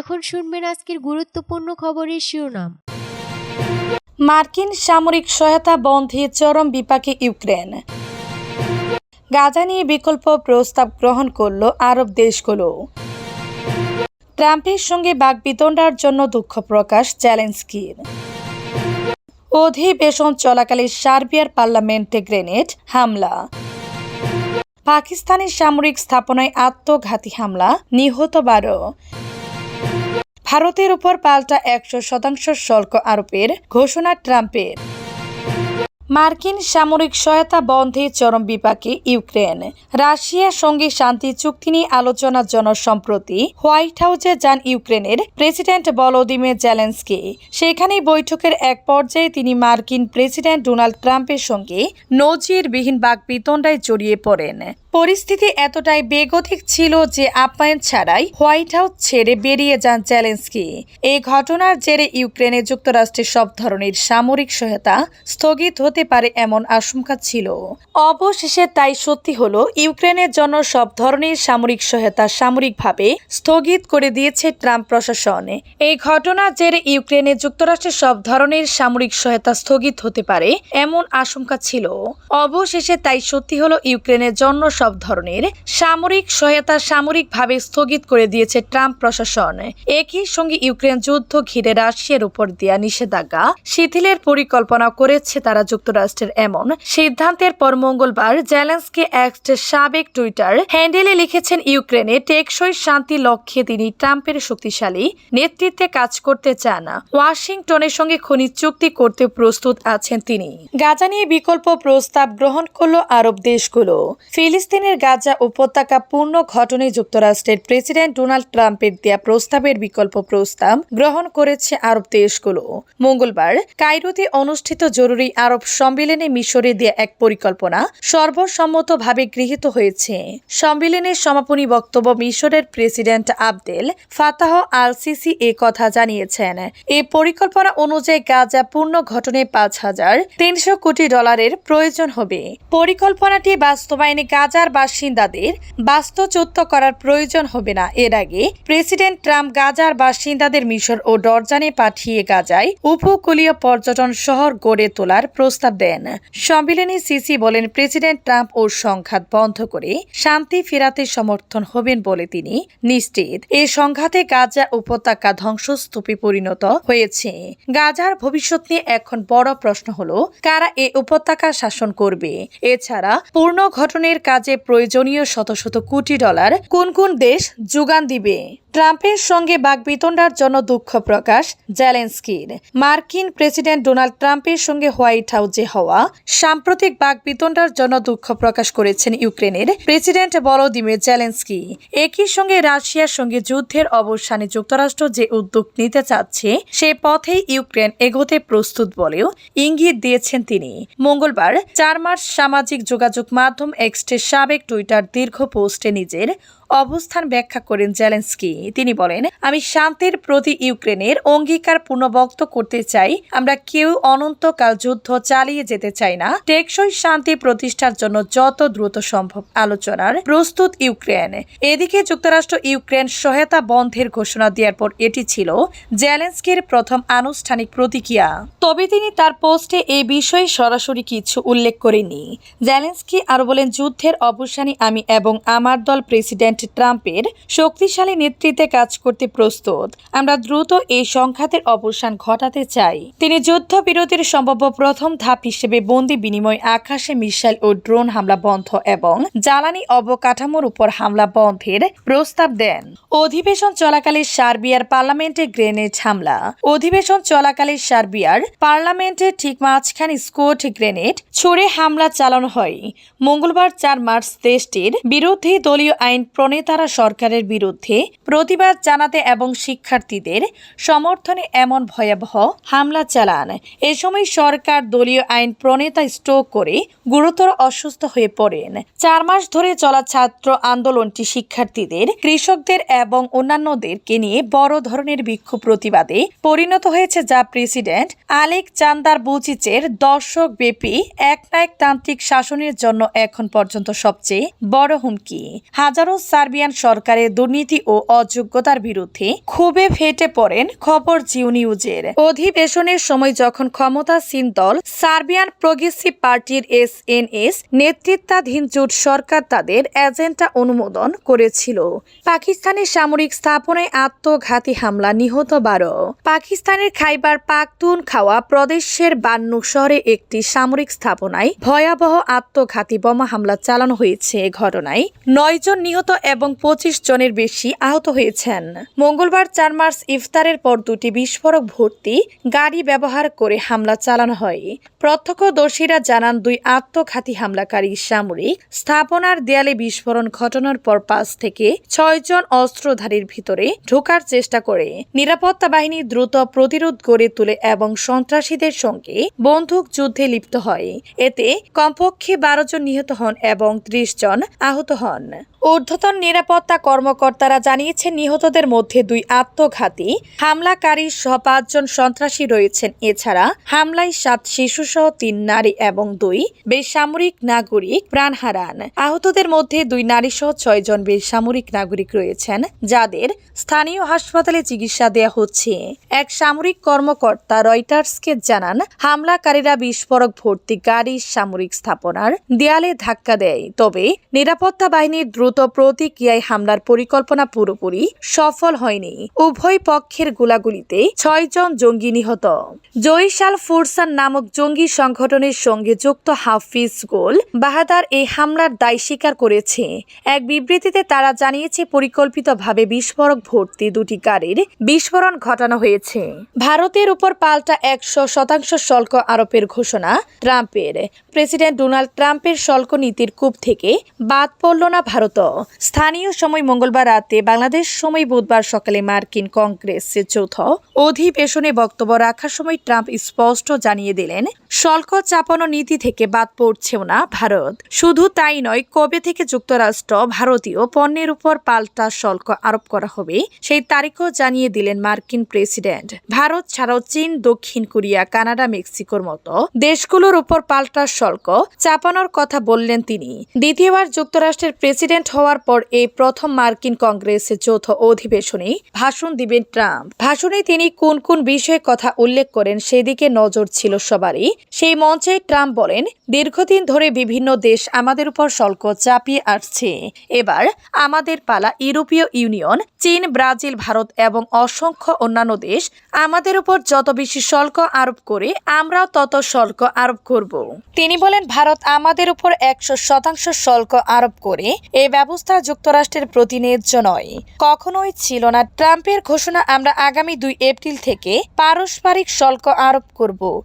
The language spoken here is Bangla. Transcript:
এখন শুনবেন আজকের গুরুত্বপূর্ণ খবরের শিরোনাম। মার্কিন সামরিক সহায়তা বন্ধে চরম বিপাকে ইউক্রেন। গাজা নিয়ে বিকল্প প্রস্তাব গ্রহণ করল আরব দেশগুলো। ট্রাম্পের সঙ্গে বাগবিতণ্ডার জন্য দুঃখ প্রকাশ চ্যালেঞ্জ চ্যালেঞ্জকির অধিবেশন চলাকালে সার্বিয়ার পার্লামেন্টে গ্রেনেড হামলা। পাকিস্তানের সামরিক স্থাপনায় আত্মঘাতী হামলা, নিহত বারো। ভারতের উপর পাল্টা একশো শতাংশ শুল্ক আরোপের ঘোষণা ট্রাম্পের। মার্কিন সামরিক সহায়তা বন্ধে চরম বিপাকে ইউক্রেন। রাশিয়ার সঙ্গে শান্তি চুক্তি নিয়ে আলোচনার জন্য সম্প্রতি হোয়াইট হাউসে যান ইউক্রেনের প্রেসিডেন্ট ভলোদিমির জেলেন্সকি। সেখানেই বৈঠকের এক পর্যায়ে তিনি মার্কিন প্রেসিডেন্ট ডোনাল্ড ট্রাম্পের সঙ্গে নজিরবিহীন বাকবিতণ্ডায় জড়িয়ে পড়েন। পরিস্থিতি এতটাই বেগতিক ছিল যে আপ্যায়ন ছাড়াই হোয়াইট হাউস ছেড়ে বেরিয়ে যান চ্যালেঞ্জকি এই ঘটনার জেরে ইউক্রেনে যুক্তরাষ্ট্রের সব ধরনের সামরিক সহায়তা স্থগিত হতে পারে এমন আশঙ্কা ছিল। অবশেষে তাই সত্যি হলো, ইউক্রেনের জন্য সব ধরনের সামরিক সহায়তা সামরিকভাবে স্থগিত করে দিয়েছে ট্রাম্প প্রশাসন। এই ঘটনার জেরে ইউক্রেনে যুক্তরাষ্ট্রের সব ধরনের সামরিক সহায়তা স্থগিত হতে পারে এমন আশঙ্কা ছিল। অবশেষে তাই সত্যি হলো, ইউক্রেনের জন্য সব ধরনের সামরিক সহায়তা সামরিকভাবে স্থগিত করে দিয়েছে ট্রাম্প প্রশাসন। একই সঙ্গে ইউক্রেন যুদ্ধ ঘিরে রাশিয়ার উপর দেয়া নিষেধাজ্ঞা শিথিলের পরিকল্পনা করেছে তারা যুক্তরাষ্ট্রের এমন সিদ্ধান্তের পর মঙ্গলবার জেলেন্সকে এক সাবেক টুইটার হ্যান্ডেলে লিখেছেন ইউক্রেনে টেকসই শান্তি লক্ষ্যে তিনি ট্রাম্পের শক্তিশালী নেতৃত্বে কাজ করতে চান। ওয়াশিংটনের সঙ্গে খনিজ চুক্তি করতে প্রস্তুত আছেন তিনি। গাজা নিয়ে বিকল্প প্রস্তাব গ্রহণ করল আরব দেশগুলো। ফিলিস্তিনের গাজা উপত্যকা পূর্ণ ঘটনায় যুক্তরাষ্ট্রের প্রেসিডেন্ট ডোনাল্ড ট্রাম্পের দেয়া প্রস্তাবের বিকল্প প্রস্তাব গ্রহণ করেছে আরব দেশগুলো। মঙ্গলবার কায়রোতে অনুষ্ঠিত জরুরি আরব সম্মেলনে মিশরে দেয়া এক পরিকল্পনা সর্বসম্মতভাবে গৃহীত হয়েছে। সম্মেলনের সমাপনী বক্তব্য মিশরের president Abdel Fattah al Sisi এ কথা জানিয়েছেন। এই পরিকল্পনা অনুযায়ী গাজা পূর্ণ ঘটনায় পাঁচ হাজার তিনশো কোটি ডলারের প্রয়োজন হবে। পরিকল্পনাটি বাস্তবায়নে গাজার বাসিন্দাদের বাস্তুচ্যুত করার প্রয়োজন হবে না। এর আগে প্রেসিডেন্ট ট্রাম্প গাজার বাসিন্দাদের মিশর ও ডরজানে পাঠিয়ে গাজায় উপকূলীয় পর্যটন শহর গড়ে তোলার প্রস্তাব দেন। সম্মেলনে সিসি বলেন, প্রেসিডেন্ট ট্রাম্প ও সংঘাত বন্ধ করে শান্তি ফেরাতে সমর্থন হবেন বলে তিনি নিশ্চিত। এই সংঘাতে গাজা উপত্যকা ধ্বংসস্তূপে পরিণত হয়েছে। গাজার ভবিষ্যৎ নিয়ে এখন বড় প্রশ্ন হলো, কারা এই উপত্যকা শাসন করবে? এছাড়া, পূর্ণ ঘটনের কাজে প্রয়োজনীয় শত শত কোটি ডলার কোন কোন দেশ যোগান দিবে? ট্রাম্পের সঙ্গে বাগবিতণ্ডার জন্য দুঃখ প্রকাশ, জেলেন্সকির। মার্কিন প্রেসিডেন্ট ডোনাল্ড ট্রাম্পের সঙ্গে হোয়াইট হাউসে হওয়া সাম্প্রতিক বাগবিতণ্ডার জন্য দুঃখ প্রকাশ করেছেন ইউক্রেনের প্রেসিডেন্ট ভলোদিমির জেলেন্সকি। একই সঙ্গে রাশিয়ার সঙ্গে যুদ্ধের অবসানে যুক্তরাষ্ট্র যে উদ্যোগ নিতে চাচ্ছে, সে পথেই ইউক্রেন এগোতে প্রস্তুত বলেও ইঙ্গিত দিয়েছেন তিনি। মঙ্গলবার চার মার্চ সামাজিক যোগাযোগ মাধ্যম এক্সটের সাবেক টুইটার দীর্ঘ পোস্টে নিজের অবস্থান ব্যাখ্যা করেন জেলেন্সকি। তিনি বলেন, আমি শান্তির প্রতি ইউক্রেনের অঙ্গীকার পুনর্বক্ত করতে চাই। আমরা কেউ অনন্তকাল যুদ্ধ চালিয়ে যেতে চাই না। টেকসই শান্তি প্রতিষ্ঠার জন্য যত দ্রুত সম্ভব। আলোচনার প্রস্তুত ইউক্রেন। এদিকে যুক্তরাষ্ট্র ইউক্রেন সহায়তা বন্ধের ঘোষণা দেওয়ার পর এটি ছিল জেলেন্সকির প্রথম আনুষ্ঠানিক প্রতিক্রিয়া। তবে তিনি তার পোস্টে এই বিষয়ে সরাসরি কিছু উল্লেখ করেননি। জেলেন্সকি আরও বলেন, যুদ্ধের অবসানে আমি এবং আমার দল প্রেসিডেন্ট ট্রাম্পের শক্তিশালী নেতৃত্বে কাজ করতে প্রস্তুত। আমরা দ্রুত এই সংঘাতের অবসান ঘটাতে চাই। তিনি যুদ্ধবিরতির সম্ভাব্য প্রথম ধাপ হিসেবে বন্দি বিনিময় আকাশে মিসাইল ও ড্রোন হামলা বন্ধ এবং জ্বালানি অবকাঠামোর উপর হামলা বন্ধের প্রস্তাব দেন। অধিবেশন চলাকালে সার্বিয়ার পার্লামেন্টে গ্রেনেড হামলা। অধিবেশন চলাকালে সার্বিয়ার পার্লামেন্টে ঠিক মাঝখানে স্কোট গ্রেনেড ছুড়ে হামলা চালানো হয়। মঙ্গলবার চার মার্চ দেশটির বিরুদ্ধে দলীয় আইন প্রণেতারা সরকারের বিরুদ্ধে প্রতিবাদ জানাতে এবং শিক্ষার্থীদের সমর্থনে এমন ভয়াবহ হামলা চালান। এ সময় সরকার দলীয় আইন প্রণেতা স্ট্রোক করে গুরুতর অসুস্থ হয়ে পড়েন। চার মাস ধরে চলা ছাত্র আন্দোলনটি শিক্ষার্থীদের, কৃষকদের এবং অন্যান্যদেরকে নিয়ে বড় ধরনের বিক্ষোভ প্রতিবাদে পরিণত হয়েছে যা প্রেসিডেন্ট আলেক চান্দার বুচিচের দর্শক ব্যাপী একনায়কতান্ত্রিক শাসনের জন্য এখন পর্যন্ত সবচেয়ে বড় হুমকি। হাজারো সার্বিয়ান সরকারের দুর্নীতি ও অযোগ্যতার বিরুদ্ধে ক্ষোভে ফেটে পড়েন খবর জিও নিউজের। অধিবেশনের সময় যখন ক্ষমতাসীন দল সার্বিয়ান প্রগ্রেসিভ পার্টির এস এন এস নেতৃত্বাধীন জোট সরকার তাদের এজেন্ডা অনুমোদন করেছিল। পাকিস্তানের সামরিক স্থাপনায় আত্মঘাতী হামলা নিহত বারো। পাকিস্তানের খাইবার পাকতুন খাওয়া প্রদেশের বান্নু শহরে একটি সামরিক স্থাপনায় ভয়াবহ আত্মঘাতী বোমা হামলা চালানো হয়েছে ঘটনায় নয়জন নিহত এবং পঁচিশ জনের বেশি আহত হয়েছেন। মঙ্গলবার চার মার্চ ইফতারের পর দুটি বিস্ফোরক ভর্তি গাড়ি ব্যবহার করে হামলা চালানো হয়। প্রত্যক্ষদর্শীরা জানান, দুই আত্মঘাতী হামলাকারী সামরিক স্থাপনার দেয়ালে বিস্ফোরণ ঘটনার পর পাঁচ থেকে ছয় জন অস্ত্রধারীর ভিতরে ঢোকার চেষ্টা করে। নিরাপত্তা বাহিনী দ্রুত প্রতিরোধ গড়ে তোলে এবং সন্ত্রাসীদের সঙ্গে বন্দুক যুদ্ধে লিপ্ত হয়। এতে কমপক্ষে বারো জন নিহত হন এবং ত্রিশ জন আহত হন। ঊর্ধ্বতন নিরাপত্তা কর্মকর্তারা জানিয়েছেন, নিহতদের মধ্যে দুই আত্মঘাতী হামলাকারী সহ পাঁচজন সন্ত্রাসী রয়েছেন। এছাড়া হামলায় সাত শিশুসহ তিন নারী এবং দুই বেসামরিক নাগরিক প্রাণ হারান। আহতদের মধ্যে দুই নারী সহ ছয়জন বেসামরিক নাগরিক রয়েছেন, যাদের স্থানীয় হাসপাতালে চিকিৎসা দেয়া হচ্ছে। এক সামরিক কর্মকর্তা রয়টার্সকে জানান, হামলাকারীরা বিস্ফোরক ভর্তি গাড়ির সামরিক স্থাপনার দেয়ালে ধাক্কা দেয়। তবে নিরাপত্তা বাহিনীর দ্রুত প্রতিক্রিয়ায় হামলার পরিকল্পনা পুরোপুরি সফল হয়নি। উভয় পক্ষের গোলাগুলিতে ছয়জন জঙ্গি নিহত। জয়সাল ফুরসান নামক জঙ্গি সংগঠনের সঙ্গে যুক্ত হাফিজ গোল বাহাদার এই হামলার দায় স্বীকার করেছে। এক বিবৃতিতে তারা জানিয়েছে, পরিকল্পিতভাবে বিস্ফোরক ভর্তি দুটি গাড়ির বিস্ফোরণ ঘটানো হয়েছে। ভারতের উপর পাল্টা একশো শতাংশ শুল্ক আরোপের ঘোষণা ট্রাম্পের। প্রেসিডেন্ট ডোনাল্ড ট্রাম্পের শুল্ক নীতির কূপ থেকে বাদ পড়ল না ভারত। স্থানীয় সময় মঙ্গলবার রাতে, বাংলাদেশ সময় বুধবার সকালে মার্কিন কংগ্রেসের চৌথ অধিবেশনে বক্তব্য রাখার সময় ট্রাম্প স্পষ্ট জানিয়ে দিলেন, শুল্ক চাপানো নীতি থেকে বাদ পড়ছেও না ভারত। শুধু তাই নয়, কবে থেকে যুক্তরাষ্ট্র ভারতীয় পণ্যের উপর পাল্টা শুল্ক আরোপ করা হবে, সেই তারিখও জানিয়ে দিলেন মার্কিন প্রেসিডেন্ট। ভারত ছাড়াও চীন, দক্ষিণ কোরিয়া, কানাডা, মেক্সিকোর মতো দেশগুলোর উপর পাল্টা শুল্ক চাপানোর কথা বললেন তিনি। দ্বিতীয়বার যুক্তরাষ্ট্রের প্রেসিডেন্ট হওয়ার পর এই প্রথম মার্কিন কংগ্রেসের যৌথ অধিবেশনে ভাষণ দিবেন ট্রাম্প। ভাষণে তিনি কোন কোন বিষয়ে কথা উল্লেখ করেন সেদিকে নজর ছিল সবারই। সেই মঞ্চে ট্রাম্প বলেন, দীর্ঘদিন ধরে বিভিন্ন দেশ আমাদের উপর শুল্ক চাপিয়ে আসছে। এবার আমাদের পালা ইউরোপীয় ইউনিয়ন, চীন, ব্রাজিল, ভারত এবং অসংখ্য অন্যান্য দেশ আমাদের উপর যত বেশি শুল্ক আরোপ করে, আমরাও তত শুল্ক আরোপ করব। তিনি বলেন, ভারত আমাদের উপর একশো শতাংশ শুল্ক আরোপ করে এই ব্যবস্থা যুক্তরাষ্ট্রের প্রতি ন্যায্য নয়। কখনোই ছিল না। ট্রাম্পের ঘোষণা আমরা আগামী দুই এপ্রিল থেকে পারস্পরিক শুল্ক আরোপ করব।